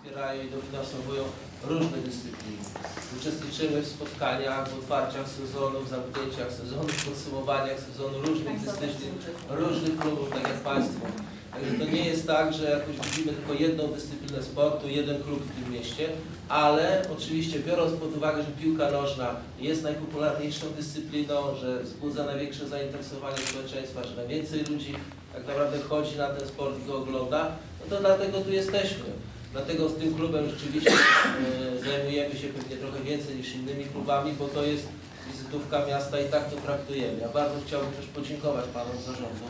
wspierają i dofinansowują różne dyscypliny. Uczestniczymy w spotkaniach, w otwarciach sezonu, w zamknięciach sezonu, w podsumowaniach sezonu różnych dyscyplin, różnych klubów, tak jak Państwo. Także to nie jest tak, że jakoś widzimy tylko jedną dyscyplinę sportu, jeden klub w tym mieście, ale oczywiście biorąc pod uwagę, że piłka nożna jest najpopularniejszą dyscypliną, że wzbudza największe zainteresowanie społeczeństwa, że najwięcej ludzi tak naprawdę chodzi na ten sport i go ogląda, no to dlatego tu jesteśmy. Dlatego z tym klubem rzeczywiście e, zajmujemy się pewnie trochę więcej niż innymi klubami, bo to jest wizytówka miasta i tak to traktujemy. Ja bardzo chciałbym też podziękować panom zarządu,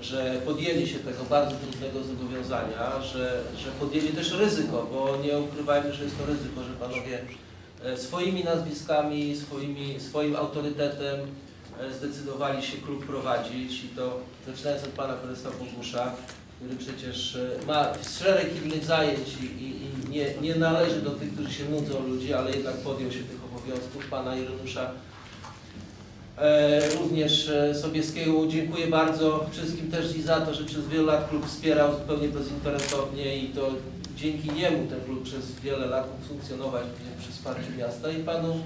że podjęli się tego bardzo trudnego zobowiązania, że, że podjęli też ryzyko, bo nie ukrywajmy, że jest to ryzyko, że panowie e, swoimi nazwiskami, swoimi, swoim autorytetem e, zdecydowali się klub prowadzić i to zaczynając od pana prezesa Bogusza, który przecież e, ma szereg innych zajęć i, i, nie, nie należy do tych, którzy się nudzą ludzi, ale jednak podjął się tych obowiązków, pana Irenusza E, również e, Sobieskiego. Dziękuję bardzo wszystkim też i za to, że przez wiele lat klub wspierał zupełnie bezinteresownie i to dzięki niemu ten klub przez wiele lat funkcjonować przy wsparciu miasta i panu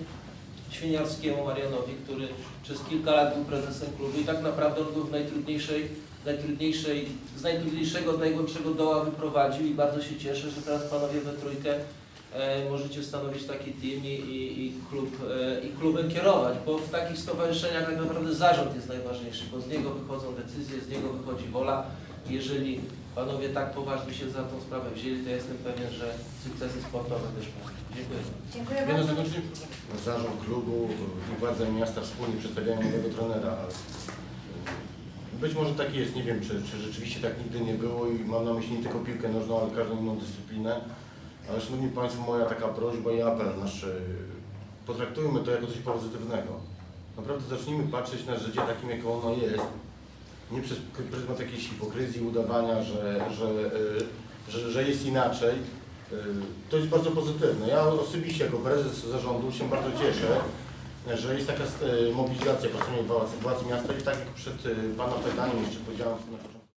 Świeniarskiemu Marianowi, który przez kilka lat był prezesem klubu i tak naprawdę on w najtrudniejszej, najtrudniejszej, z najtrudniejszego, najgłębszego doła wyprowadził i bardzo się cieszę, że teraz panowie we trójkę e, możecie stanowić taki team i, i, i, klub, e, i klubem kierować, bo w takich stowarzyszeniach tak naprawdę zarząd jest najważniejszy, bo z niego wychodzą decyzje, z niego wychodzi wola. Jeżeli panowie tak poważnie się za tą sprawę wzięli, to jestem pewien, że sukcesy sportowe też będą. Dziękuję. Dziękuję na bardzo. zarząd klubu i władze miasta wspólnie przedstawiają nowego trenera. Być może tak jest, nie wiem czy, czy rzeczywiście tak nigdy nie było i mam na myśli nie tylko piłkę nożną, ale każdą inną dyscyplinę. Ale Szanowni Państwo, moja taka prośba i apel nasz, y, potraktujmy to jako coś pozytywnego. Naprawdę zacznijmy patrzeć na życie takim, jak ono jest. Nie przez pryzmat jakiejś hipokryzji, udawania, że, że, y, że, że jest inaczej. Y, To jest bardzo pozytywne. Ja osobiście jako prezes zarządu się bardzo cieszę, że jest taka y, mobilizacja po stronie władz, miasta i tak jak przed Pana pytaniem jeszcze powiedziałem na początku.